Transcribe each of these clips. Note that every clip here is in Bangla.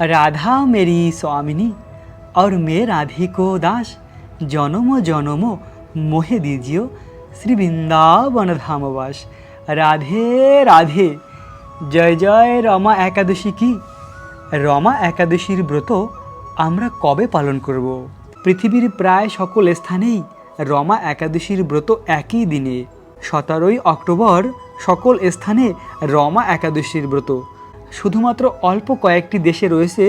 राधा मेरी स्वामिनी और मैं राधे को दास জনম জনম মোহে দিজিও শ্রী বৃন্দাবন ধামবাস রাধে রাধে জয় জয় রমা একাদশী কি রমা একাদশীর ব্রত আমরা কবে পালন করব পৃথিবীর প্রায় সকল স্থানেই রমা একাদশীর ব্রত একই দিনে সতেরোই অক্টোবর সকল স্থানে রমা একাদশীর ব্রত শুধুমাত্র অল্প কয়েকটি দেশে রয়েছে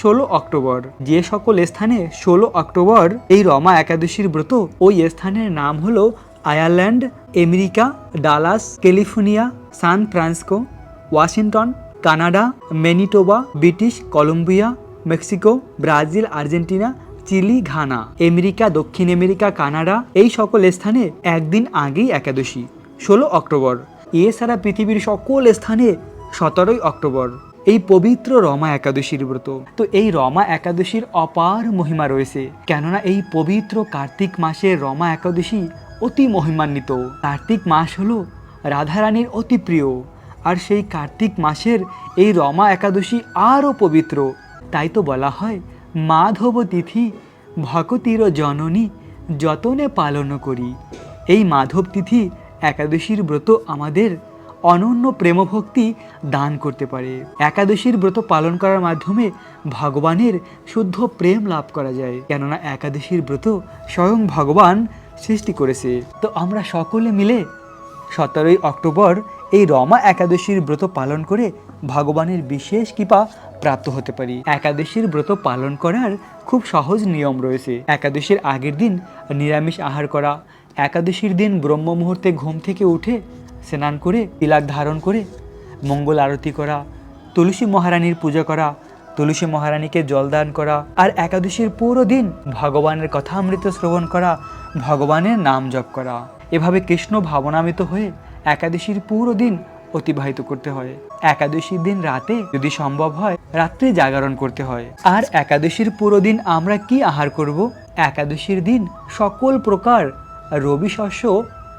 ষোলো অক্টোবর। যে সকল স্থানে ষোলো অক্টোবর এই রমা একাদশীর ব্রত, ওই স্থানের নাম হলো Ireland, America, Dallas, California, San Francisco Washington, Canada, Manitoba, British Columbia, Mexico, Brazil, Argentina, Chile, Ghana. America, দক্ষিণ আমেরিকা, কানাডা, এই সকল স্থানে একদিন আগেই একাদশী, ষোলো অক্টোবর। এছাড়া পৃথিবীর সকল স্থানে সতেরোই অক্টোবর। এই পবিত্র রমা একাদশীর ব্রত। তো এই রমা একাদশীর অপার মহিমা রয়েছে। কেননা এই পবিত্র কার্তিক মাসের রমা একাদশী অতি মহিমান্বিত। কার্তিক মাস হলো রাধারানীর অতি প্রিয়। আর সেই কার্তিক মাসের এই রমা একাদশী আরও পবিত্র। তাই তো বলা হয়, মাধব তিথি ভকতির জননী যতনে পালন করি। এই মাধব তিথি একাদশীর ব্রত আমাদের অনন্য প্রেমভক্তি দান করতে পারে। একাদশীর ব্রত পালন করার মাধ্যমে ভগবানের শুদ্ধ প্রেম লাভ করা যায়। কেননা একাদশীর ব্রত স্বয়ং ভগবান সৃষ্টি করেছে। তো আমরা সকলে মিলে সতেরোই অক্টোবর এই রমা একাদশীর ব্রত পালন করে ভগবানের বিশেষ কৃপা প্রাপ্ত হতে পারি। একাদশীর ব্রত পালন করার খুব সহজ নিয়ম রয়েছে। একাদশীর আগের দিন নিরামিষ আহার করা, একাদশীর দিন ব্রহ্ম মুহূর্তে ঘুম থেকে উঠে স্নান করে, তিলাক ধারণ করে, মঙ্গল আরতি করা, তুলসী মহারানীর পূজা করা, তুলসী মহারানীকে জলদান করা, আর একাদশীর পুরো দিন ভগবানের কথামৃত শ্রবণ করা, ভগবানের নাম জপ করা। এভাবে কৃষ্ণ ভাবনামিত হয়ে একাদশীর পুরো দিন অতিবাহিত করতে হয়। একাদশীর দিন রাতে যদি সম্ভব হয়, রাত্রে জাগরণ করতে হয়। আর একাদশীর পুরো দিন আমরা কি আহার করব? একাদশীর দিন সকল প্রকার রবি শস্য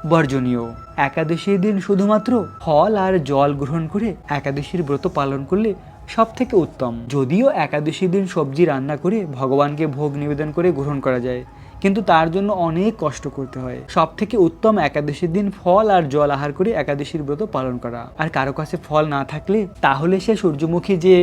বর্জনীয়। একাদশীর দিন শুধুমাত্র ফল আর জল গ্রহণ করে একাদশীর ব্রত পালন করলে সব থেকে উত্তম। যদিও একাদশীর দিন সবজি রান্না করে ভগবানকে ভোগ নিবেদন করে গ্রহণ করা যায়, কিন্তু তার জন্য অনেক কষ্ট করতে হয়। সব থেকে উত্তম একাদশীর দিন ফল আর জল আহার করে একাদশীর ব্রত পালন করা। আর কারও কাছে ফল না থাকলে তাহলে সে সূর্যমুখী যে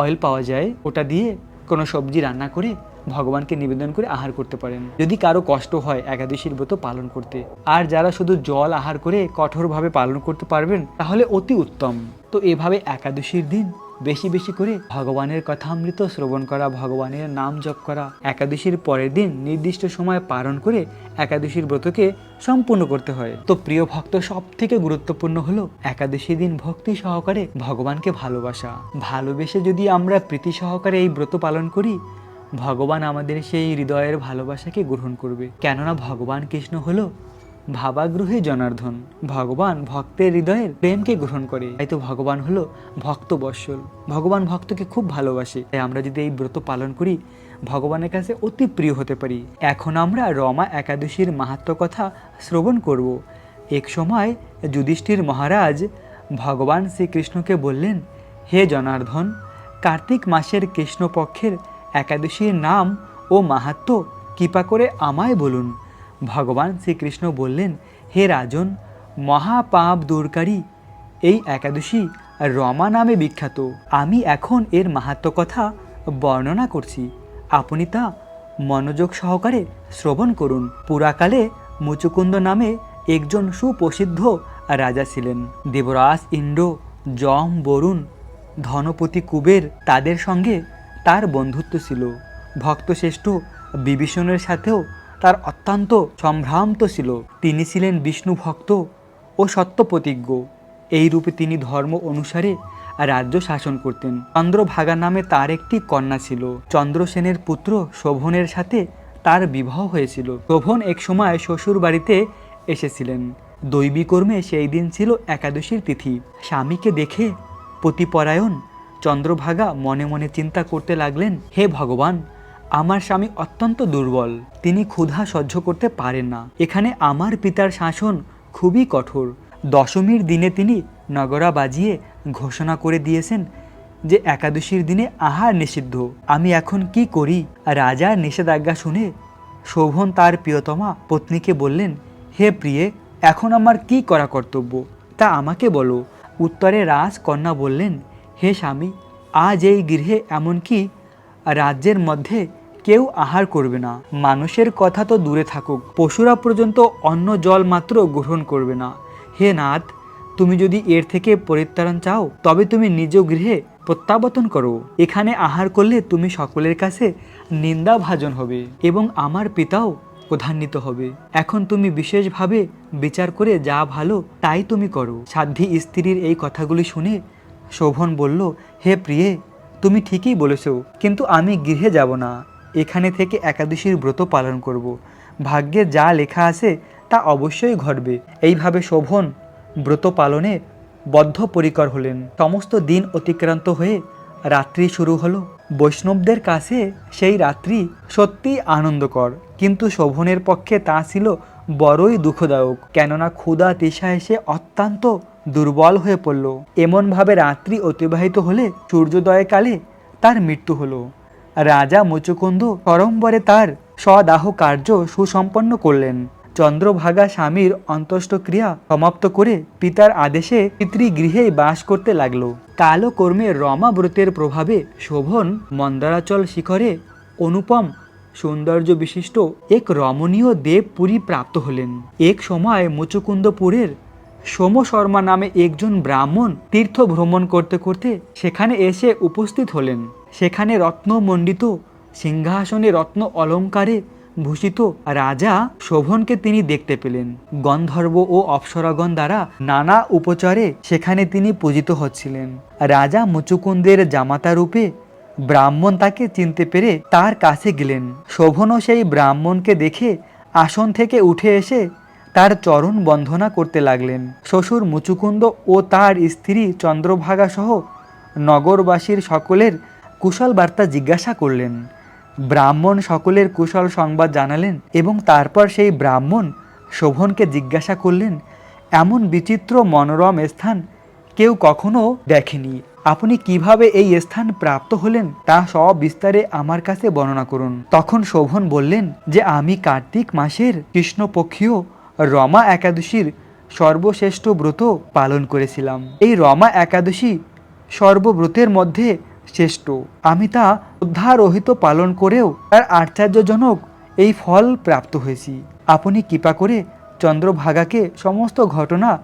অয়েল পাওয়া যায়, ওটা দিয়ে কোনো সবজি রান্না করে ভগবানকে নিবেদন করে আহার করতে পারেন। যদি কারও কষ্ট হয় একাদশীর ব্রত পালন করতে। আর যারা শুধু জল আহার করে কঠোরভাবে পালন করতে পারবেন, তাহলে অতি উত্তম। তো এভাবে একাদশীর দিন বেশি বেশি করে ভগবানের কথামৃত শ্রবণ করা, ভগবানের নাম জপ করা, একাদশীর পরের দিন নির্দিষ্ট সময় পালন করে একাদশীর ব্রতকে সম্পূর্ণ করতে হয়। তো প্রিয় ভক্ত সব থেকে গুরুত্বপূর্ণ হলো একাদশী দিন ভক্তি সহকারে ভগবানকে ভালোবাসা। ভালোবেসে যদি আমরা প্রীতি সহকারে এই ব্রত পালন করি ভগবান আমাদের সেই হৃদয়ের ভালোবাসাকে গ্রহণ করবে। কেননা ভগবান কৃষ্ণ হলো ভাবাগ্রহে জনার্ধন ভগবান ভক্তের হৃদয়ের প্রেমকে গ্রহণ করে। তাই তো ভগবান হলো ভক্ত বৎসল। ভগবান ভক্তকে খুব ভালোবাসে। তাই আমরা যদি এই ব্রত পালন করি, ভগবানের কাছে অতি প্রিয় হতে পারি। এখন আমরা রমা একাদশীর মাহাত্ম কথা শ্রবণ করব। এক সময় যুধিষ্ঠির মহারাজ ভগবান শ্রীকৃষ্ণকে বললেন, হে জনার্ধন কার্তিক মাসের কৃষ্ণপক্ষের একাদশীর নাম ও মাহাত্ম কৃপা করে আমায় বলুন। ভগবান শ্রীকৃষ্ণ বললেন, হে রাজন, মহাপাপ দূরকারী, এই একাদশী রমা নামে বিখ্যাত। আমি এখন এর মাহাত্ম কথা বর্ণনা করছি। আপনি তা মনোযোগ সহকারে শ্রবণ করুন। পুরাকালে মুচুকুন্দ নামে একজন সুপ্রসিদ্ধ রাজা ছিলেন। দেবরাজ, ইন্দ্র, যম, বরুণ, ধনপতি কুবের তাদের সঙ্গে তার বন্ধুত্ব ছিল। ভক্তশ্রেষ্ঠ বিভীষণের সাথেও তার অত্যন্ত সম্ভ্রান্ত ছিল। তিনি ছিলেন বিষ্ণু ভক্ত ও সত্যপ্রতিজ্ঞ। এই রূপে তিনি ধর্ম অনুসারে রাজ্য শাসন করতেন। চন্দ্রভাগা নামে তার একটি কন্যা ছিল। চন্দ্রসেনের পুত্র শোভনের সাথে তার বিবাহ হয়েছিল। শোভন এক সময় শ্বশুর বাড়িতে এসেছিলেন। দৈবী কর্মে সেই দিন ছিল একাদশীর তিথি। স্বামীকে দেখে পতিপরায়ণ চন্দ্রভাগা মনে মনে চিন্তা করতে লাগলেন, হে ভগবান, আমার স্বামী অত্যন্ত দুর্বল। তিনি ক্ষুধা সহ্য করতে পারেন না। এখানে আমার পিতার শাসন খুবই কঠোর। দশমীর দিনে তিনি নগরা বাজিয়ে ঘোষণা করে দিয়েছেন যে একাদশীর দিনে আহার নিষিদ্ধ। আমি এখন কি করি? রাজার নিষেধাজ্ঞা শুনে শোভন তার প্রিয়তমা পত্নীকে বললেন, হে প্রিয়ে, এখন আমার কি করা কর্তব্য? তা আমাকে বলো। উত্তরে রাজকন্যা বললেন হে স্বামী, আজ এই গৃহে এমনকি রাজ্যের মধ্যে কেউ আহার করবে না। মানুষের কথা তো দূরে থাকুক, পশুরা পর্যন্ত অন্ন জল মাত্র গ্রহণ করবে না। হে নাথ, তুমি যদি এর থেকে পরিত্রাণ চাও, তবে তুমি নিজ গৃহে প্রত্যাবর্তন করো। এখানে আহার করলে তুমি সকলের কাছে নিন্দা ভাজন হবে এবং আমার পিতাও প্রধান্বিত হবে। এখন তুমি বিশেষভাবে বিচার করে যা ভালো, তাই তুমি করো। সাধ্বী স্ত্রীর এই কথাগুলি শুনে শোভন বলল, হে প্রিয়ে, তুমি ঠিকই বলেছ, কিন্তু আমি গৃহে যাব না। এখানে থেকে একাদশীর ব্রত পালন করব। ভাগ্যে যা লেখা আছে, তা অবশ্যই ঘটবে। এইভাবে শোভন ব্রত পালনে বদ্ধপরিকর হলেন। সমস্ত দিন অতিক্রান্ত হয়ে রাত্রি শুরু হলো। বৈষ্ণবদের কাছে সেই রাত্রি সত্যি আনন্দকর, কিন্তু শোভনের পক্ষে তা ছিল বড়ই দুঃখদায়ক। কেননা ক্ষুধা তৃষা এসে অত্যন্ত দুর্বল হয়ে পড়ল। এমনভাবে রাত্রি অতিবাহিত হলে সূর্যোদয়কালে তার মৃত্যু হলো। রাজা মুচুকুন্দ করম্বরে তার স্বদাহ কার্য সুসম্পন্ন করলেন। চন্দ্রভাগা স্বামীর অন্ত্যেষ্টক্রিয়া সমাপ্ত করে পিতার আদেশে পিতৃগৃহেই বাস করতে লাগল। কালকর্মে রমা ব্রতের প্রভাবে শোভন মন্দারাচল শিখরে অনুপম সৌন্দর্য বিশিষ্ট এক রমণীয় দেবপুরী প্রাপ্ত হলেন। এক সময় মুচুকুন্দপুরের সোম শর্মা নামে একজন ব্রাহ্মণ তীর্থ ভ্রমণ করতে করতে সেখানে এসে উপস্থিত হলেন। সেখানে রত্নমণ্ডিত সিংহাসনে রত্ন অলঙ্কারে ভূষিত রাজা শোভনকে তিনি দেখতে পেলেন। গন্ধর্ব ও অপ্সরাগণ দ্বারা নানা উপচারে সেখানে তিনি পূজিত হচ্ছিলেন। রাজা মুচুকুন্দের জামাতা রূপে ব্রাহ্মণ তাকে চিনতে পেরে তার কাছে গেলেন। শোভনও সেই ব্রাহ্মণকে দেখে আসন থেকে উঠে এসে তার চরণ বন্ধনা করতে লাগলেন। শ্বশুর মুচুকুন্দ ও তার স্ত্রী চন্দ্রভাগা সহ নগরবাসীর সকলের কুশল বার্তা জিজ্ঞাসা করলেন। ব্রাহ্মণ সকলের কুশল সংবাদ জানালেন এবং তারপর সেই ব্রাহ্মণ শোভনকে জিজ্ঞাসা করলেন, এমন বিচিত্র মনোরম স্থান কেউ কখনো দেখেনি। আপনি কীভাবে এই স্থান প্রাপ্ত হলেন তা সব বিস্তারে আমার কাছে বর্ণনা করুন। তখন শোভন বললেন যে, আমি কার্তিক মাসের কৃষ্ণপক্ষীয় রমা একাদশীর সর্বশ্রেষ্ঠ ব্রত পালন করেছিলাম। এই রমা একাদশী সর্বব্রতের মধ্যে শ্রেষ্ঠ। আমি তা উদ্ধারহিত পালন করেও তার আশ্চর্যজনক এই ফল প্রাপ্ত হয়েছি। আপনি কৃপা করে চন্দ্রভাগাকে সমস্ত ঘটনা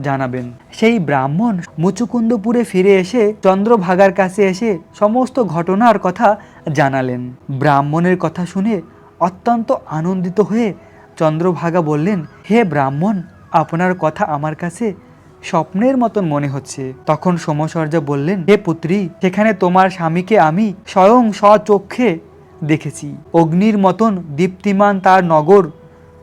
জানাবেন। সেই ব্রাহ্মণ মুচুকুন্দপুরে ফিরে এসে চন্দ্রভাগার কাছে এসে সমস্ত ঘটনার কথা জানালেন। ব্রাহ্মণের কথা শুনে অত্যন্ত আনন্দিত হয়ে চন্দ্রভাগা বললেন, হে ব্রাহ্মণ, আপনার কথা আমার কাছে স্বপ্নের মতন মনে হচ্ছে। তখন সোমসর্জা বললেন, হে পুত্রী, সেখানে তোমার স্বামীকে আমি স্বয়ং স্বচক্ষে দেখেছি। অগ্নির মতন দীপ্তিমান তার নগর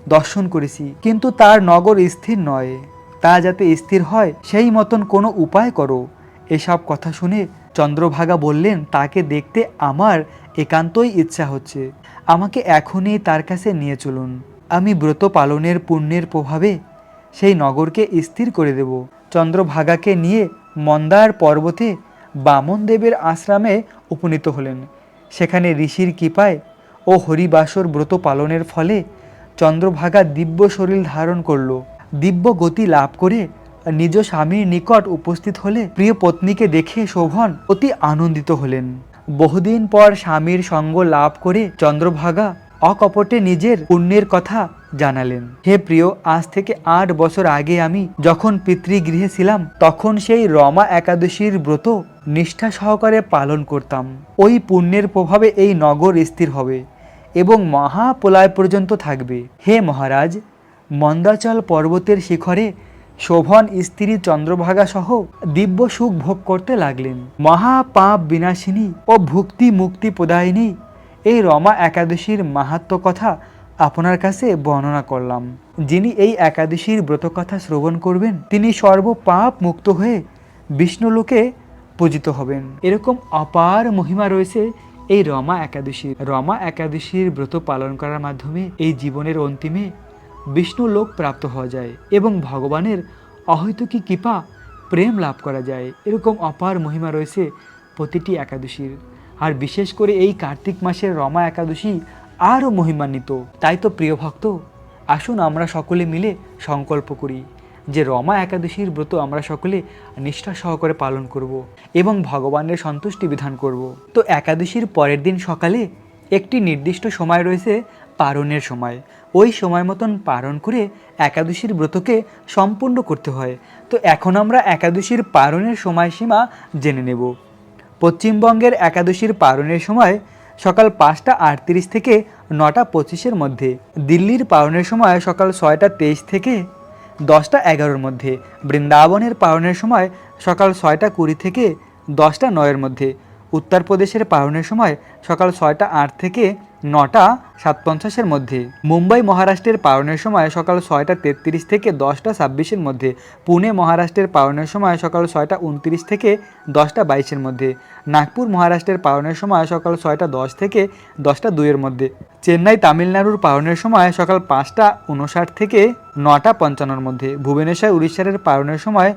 দর্শন করেছি, কিন্তু তার নগর স্থির নয়। তা যাতে স্থির হয়, সেই মতন কোনো উপায় করো। এসব কথা শুনে চন্দ্রভাগা বললেন, তাকে দেখতে আমার একান্তই ইচ্ছা হচ্ছে। আমাকে এখনই তার কাছে নিয়ে চলুন। আমি ব্রত পালনের পুণ্যের প্রভাবে সেই নগরকে স্থির করে দেব। চন্দ্রভাগাকে নিয়ে মন্দার পর্বতে বামন দেবের আশ্রমে উপনীত হলেন। সেখানে ঋষির কৃপায় ও হরিবাসর ব্রত পালনের ফলে চন্দ্রভাগা দিব্য শরীর ধারণ করল। দিব্য গতি লাভ করে নিজ স্বামীর নিকট উপস্থিত হলে প্রিয় পত্নীকে দেখে শোভন অতি আনন্দিত হলেন। বহুদিন পর স্বামীর সঙ্গ লাভ করে চন্দ্রভাগা অকপটে নিজের পুণ্যের কথা জানালেন। হে প্রিয়, আজ থেকে আট বছর আগে আমি যখন পিতৃগৃহে ছিলাম, তখন সেই রমা একাদশীর ব্রত নিষ্ঠা সহকারে পালন করতাম। ওই পুণ্যের প্রভাবে এই নগর স্থির হবে এবং মহাপ্রলয় পর্যন্ত থাকবে। হে মহারাজ, মন্দাচল পর্বতের শিখরে শোভন, স্ত্রী চন্দ্রভাগা সহ দিব্য সুখ ভোগ করতে লাগলেন। মহাপাপ বিনাশিনী ও ভুক্তি মুক্তি প্রদায়িনী এই রমা একাদশীর মাহাত্ম কথা আপনার কাছে বর্ণনা করলাম। যিনি এই একাদশীর ব্রতকথা শ্রবণ করবেন, তিনি সর্বপাপ মুক্ত হয়ে বিষ্ণুলোকে পূজিত হবেন। এরকম অপার মহিমা রয়েছে এই রমা একাদশীর। রমা একাদশীর ব্রত পালন করার মাধ্যমে এই জীবনের অন্তিমে বিষ্ণু লোক প্রাপ্ত হওয়া যায় এবং ভগবানের অহৈতুকী কৃপা প্রেম লাভ করা যায়। এরকম অপার মহিমা রয়েছে প্রতিটি একাদশীর। আর বিশেষ করে এই কার্তিক মাসের রমা একাদশী আরও মহিমান্বিত। তাই তো প্রিয় ভক্ত, আসুন আমরা সকলে মিলে সংকল্প করি যে রমা একাদশীর ব্রত আমরা সকলে নিষ্ঠা সহকারে পালন করব এবং ভগবানের সন্তুষ্টি বিধান করব। তো একাদশীর পরের দিন সকালে একটি নির্দিষ্ট সময় রয়েছে পারণের সময়। ওই সময় মতন পারণ করে একাদশীর ব্রতকে সম্পূর্ণ করতে হয়। তো এখন আমরা একাদশীর পারণের সময়সীমা জেনে নেব। পশ্চিমবঙ্গের একাদশীর পালনের সময় সকাল পাঁচটা আটত্রিশ থেকে নটা পঁচিশের মধ্যে, দিল্লির পালনের সময় সকাল ছয়টা তেইশ থেকে দশটা এগারোর মধ্যে, বৃন্দাবনের পালনের সময় সকাল ছয়টা কুড়ি থেকে দশটা নয়ের মধ্যে, উত্তরপ্রদেশের পালনের সময় সকাল ছয়টা আট থেকে নটা সাত পঞ্চাশের মধ্যে। মুম্বাই মহারাষ্ট্রের পালনের সময় সকাল ছয়টা তেত্রিশ থেকে দশটা ছাব্বিশের মধ্যে। পুনে মহারাষ্ট্রের পালনের সময় সকাল ছয়টা উনত্রিশ থেকে দশটা বাইশের মধ্যে। নাগপুর মহারাষ্ট্রের পালনের সময় সকাল ছয়টা দশ থেকে দশটা দুইয়ের মধ্যে। চেন্নাই তামিলনাড়ুর পালনের সময় সকাল পাঁচটা উনষাট থেকে নটা পঞ্চান্নর মধ্যে। ভুবনেশ্বর, উড়িষ্যার পালনের সময়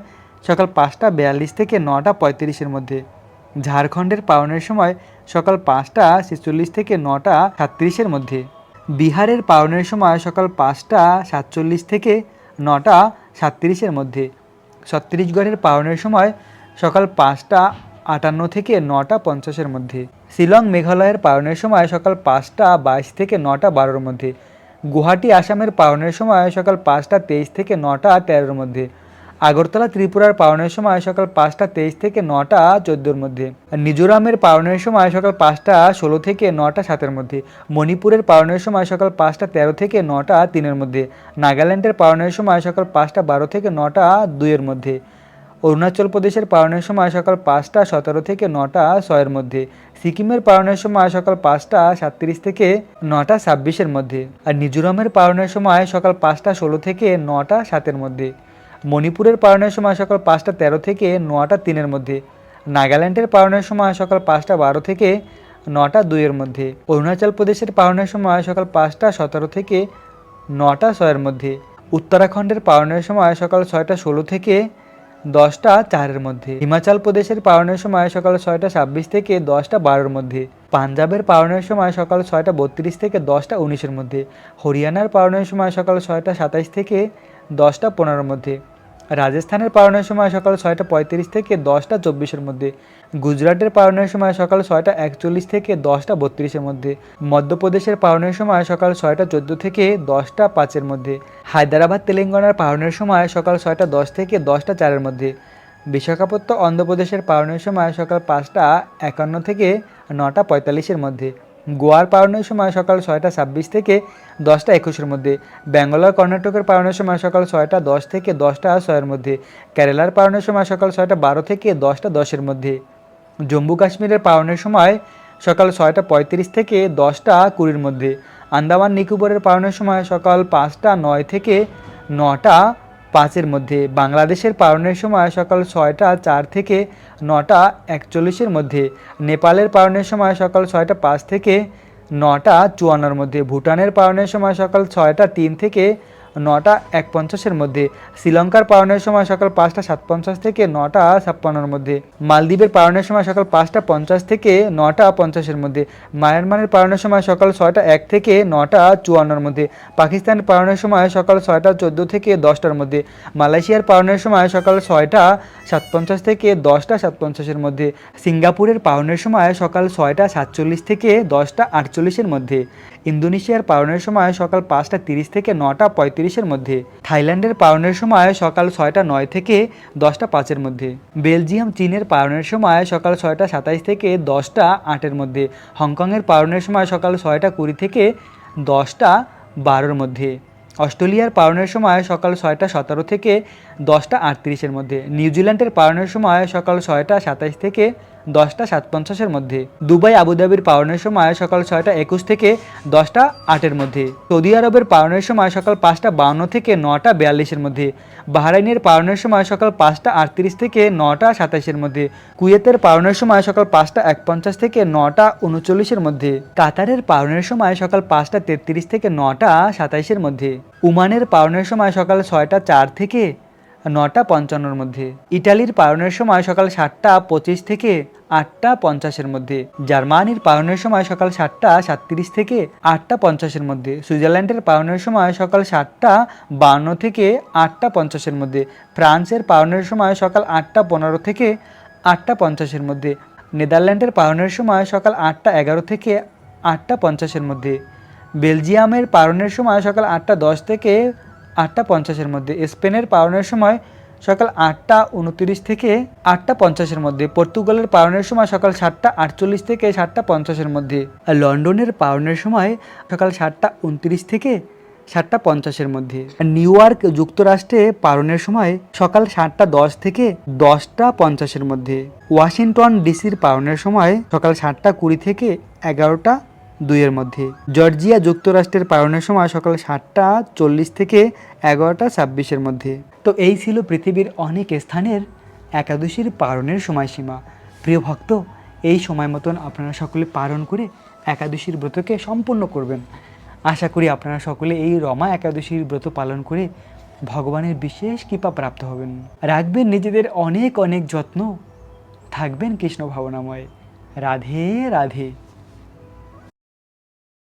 সকাল পাঁচটা বিয়াল্লিশ থেকে নটা পঁয়ত্রিশের মধ্যে। ঝাড়খণ্ডের পাওনের সময় সকাল পাঁচটা ছেচল্লিশ থেকে নটা সাতত্রিশের মধ্যে। বিহারের পাওনের সময় সকাল পাঁচটা সাতচল্লিশ থেকে নটা সাতত্রিশের মধ্যে। ছত্তিশগড়ের পাওনের সময় সকাল পাঁচটা আটান্ন থেকে নটা পঞ্চাশের মধ্যে। শিলং মেঘালয়ের পালনের সময় সকাল পাঁচটা বাইশ থেকে নটা বারোর মধ্যে। গুয়াহাটি আসামের পাওনের সময় সকাল পাঁচটা তেইশ থেকে নটা তেরোর মধ্যে। আগরতলা ত্রিপুরার পালনের সময় সকাল পাঁচটা তেইশ থেকে নটা চোদ্দোর মধ্যে। মিজোরামের পালনের সময় সকাল পাঁচটা ষোলো থেকে নটা সাতের মধ্যে। মণিপুরের পালনের সময় সকাল পাঁচটা তেরো থেকে নটা তিনের মধ্যে। নাগাল্যান্ডের পালনের সময় সকাল পাঁচটা বারো থেকে নটা দুইয়ের মধ্যে। অরুণাচল প্রদেশের পালনের সময় সকাল পাঁচটা সতেরো থেকে নটা ছয়ের মধ্যে। সিকিমের পালনের সময় সকাল পাঁচটা সাতত্রিশ থেকে নটা ছাব্বিশের মধ্যে। আর মিজোরামের পালনের সময় সকাল পাঁচটা ষোলো থেকে নটা সাতের মধ্যে। মণিপুরের পালনের সময় সকাল পাঁচটা তেরো থেকে নটা তিনের মধ্যে। নাগাল্যান্ডের পালনের সময় সকাল পাঁচটা বারো থেকে নটা দুইয়ের মধ্যে। অরুণাচল প্রদেশের পালনের সময় সকাল পাঁচটা সতেরো থেকে নটা ছয়ের মধ্যে। উত্তরাখণ্ডের পালনের সময় সকাল ছয়টা ষোলো থেকে দশটা চারের মধ্যে। হিমাচল প্রদেশের পালনের সময় সকাল ছয়টা ছাব্বিশ থেকে দশটা বারোর মধ্যে। পাঞ্জাবের পালনের সময় সকাল ছয়টা বত্রিশ থেকে দশটা উনিশের মধ্যে। হরিয়ানার পালনের সময় সকাল ছয়টা সাতাইশ থেকে দশটা পনেরোর মধ্যে। রাজস্থানের পালনের সময় সকাল ছয়টা পঁয়ত্রিশ থেকে দশটা চব্বিশের মধ্যে। গুজরাটের পালনের সময় সকাল ছয়টা একচল্লিশ থেকে দশটা বত্রিশের মধ্যে। মধ্যপ্রদেশের পালনের সময় সকাল ছয়টা চোদ্দ থেকে দশটা পাঁচের মধ্যে। হায়দ্রাবাদ, তেলেঙ্গানার পালনের সময় সকাল ছয়টা দশ থেকে দশটা চারের মধ্যে। বিশাখাপত্ত অন্ধ্রপ্রদেশের পালনের সময় সকাল পাঁচটা একান্ন থেকে নটা পঁয়তাল্লিশের মধ্যে। গোয়ার পালনের সময় সকাল ছয়টা ছাব্বিশ থেকে দশটা একুশের মধ্যে, ব্যাঙ্গালোর, কর্ণাটকের পালনের সময় সকাল ছয়টা দশ থেকে দশটা ছয়ের মধ্যে, কেরালার পালনের সময় সকাল ছয়টা বারো থেকে দশটা দশের মধ্যে। জম্মু কাশ্মীরের পালনের সময় সকাল ছয়টা পঁয়ত্রিশ থেকে দশটা কুড়ির মধ্যে। আন্দামান নিকোবরের পালনের সময় সকাল পাঁচটা নয় থেকে নটা পাঁচের মধ্যে। বাংলাদেশের পালনের সময় সকাল ছয়টা চার থেকে নটা একচল্লিশের মধ্যে। নেপালের পালনের সময় সকাল ছয়টা পাঁচ থেকে নটা চুয়ান্নর মধ্যে। ভুটানের পালনের সময় সকাল ছয়টা তিন থেকে নটা এক পঞ্চাশের মধ্যে। শ্রীলঙ্কার পালনের সময় সকাল পাঁচটা সাত পঞ্চাশ থেকে নটা ছাপ্পান্নর মধ্যে। মালদ্বীপের পালনের সময় সকাল পাঁচটা পঞ্চাশ থেকে নটা পঞ্চাশের মধ্যে। মায়ানমারের পালনের সময় সকাল ছয়টা এক থেকে নটা চুয়ান্নর মধ্যে। পাকিস্তানের পালনের সময় সকাল ছয়টা চোদ্দ থেকে দশটার মধ্যে। মালয়েশিয়ার পালনের সময় সকাল ছয়টা সাত পঞ্চাশ থেকে দশটা সাত পঞ্চাশের মধ্যে। সিঙ্গাপুরের পালনের সময় সকাল ছয়টা সাতচল্লিশ থেকে দশটা আটচল্লিশের মধ্যে। ইন্দোনেশিয়ার পালনের সময় সকাল পাঁচটা তিরিশ থেকে নটা পঁয়ত্রিশের মধ্যে, থাইল্যান্ডের পালনের সময় সকাল ছয়টা নয় থেকে দশটা পাঁচের মধ্যে, বেলজিয়াম, চীনের পালনের সময় সকাল ছয়টা সাতাইশ থেকে দশটা আটের মধ্যে, হংকংয়ের পালনের সময় সকাল ছয়টা কুড়ি থেকে দশটা বারোর মধ্যে, অস্ট্রেলিয়ার পালনের সময় সকাল ছয়টা সতেরো থেকে দশটা আটত্রিশের মধ্যে, নিউজিল্যান্ডের পালনের সময় সকাল ছয়টা সাতাইশ থেকে দশটা সাত পঞ্চাশের মধ্যে। দুবাই, আবুধাবির পালনের সময় সকাল ছয়টা একুশ থেকে দশটা আটের মধ্যে। সৌদি আরবের পালনের সময় সকাল পাঁচটা বাউন্ন থেকে নটা বিয়াল্লিশের মধ্যে। বাহরাইনের পালনের সময় সকাল পাঁচটা আটত্রিশ থেকে নটা সাতাইশের মধ্যে। কুয়েতের পালনের সময় সকাল পাঁচটা এক পঞ্চাশ থেকে নটা উনচল্লিশের মধ্যে। কাতারের পালনের সময় সকাল পাঁচটা তেত্রিশ থেকে নটা সাতাইশের মধ্যে। উমানের পালনের সময় সকাল ছয়টা চার থেকে নটা পঞ্চান্নর মধ্যে। ইটালির পালনের সময় সকাল সাতটা পঁচিশ থেকে আটটা পঞ্চাশের মধ্যে। জার্মানির পালনের সময় সকাল সাতটা সাতত্রিশ থেকে আটটা পঞ্চাশের মধ্যে। সুইজারল্যান্ডের পালনের সময় সকাল সাতটা বান্ন থেকে আটটা পঞ্চাশের মধ্যে। ফ্রান্সের পালনের সময় সকাল আটটা পনেরো থেকে আটটা পঞ্চাশের মধ্যে। নেদারল্যান্ডের পালনের সময় সকাল আটটা এগারো থেকে আটটা পঞ্চাশের মধ্যে। বেলজিয়ামের পালনের সময় সকাল আটটা দশ থেকে আটটা পঞ্চাশের মধ্যে। স্পেনের পালনের সময় সকাল আটটা উনত্রিশ থেকে আটটা পঞ্চাশের মধ্যে। পর্তুগালের পালনের সময় সকাল সাতটা আটচল্লিশ থেকে সাতটা পঞ্চাশের মধ্যে। আর লন্ডনের পালনের সময় সকাল সাতটা উনত্রিশ থেকে সাতটা পঞ্চাশের মধ্যে। নিউ ইয়র্ক যুক্তরাষ্ট্রে পালনের সময় সকাল সাতটা দশ থেকে দশটা পঞ্চাশের মধ্যে। ওয়াশিংটন ডিসির পালনের সময় সকাল সাতটা কুড়ি থেকে এগারোটা দুইয়ের মধ্যে। জর্জিয়া যুক্তরাষ্ট্রের পালনের সময় সকাল সাতটা চল্লিশ থেকে এগারোটা ছাব্বিশের মধ্যে। তো এই ছিল পৃথিবীর অনেক স্থানের একাদশীর পালনের সময়সীমা। প্রিয় ভক্ত, এই সময় মতন আপনারা সকলে পালন করে একাদশীর ব্রতকে সম্পূর্ণ করবেন। আশা করি আপনারা সকলে এই রমা একাদশীর ব্রত পালন করে ভগবানের বিশেষ কৃপা প্রাপ্ত হবেন। রাখবেন নিজেদের অনেক অনেক যত্ন। থাকবেন কৃষ্ণ ভাবনাময়। রাধে রাধে।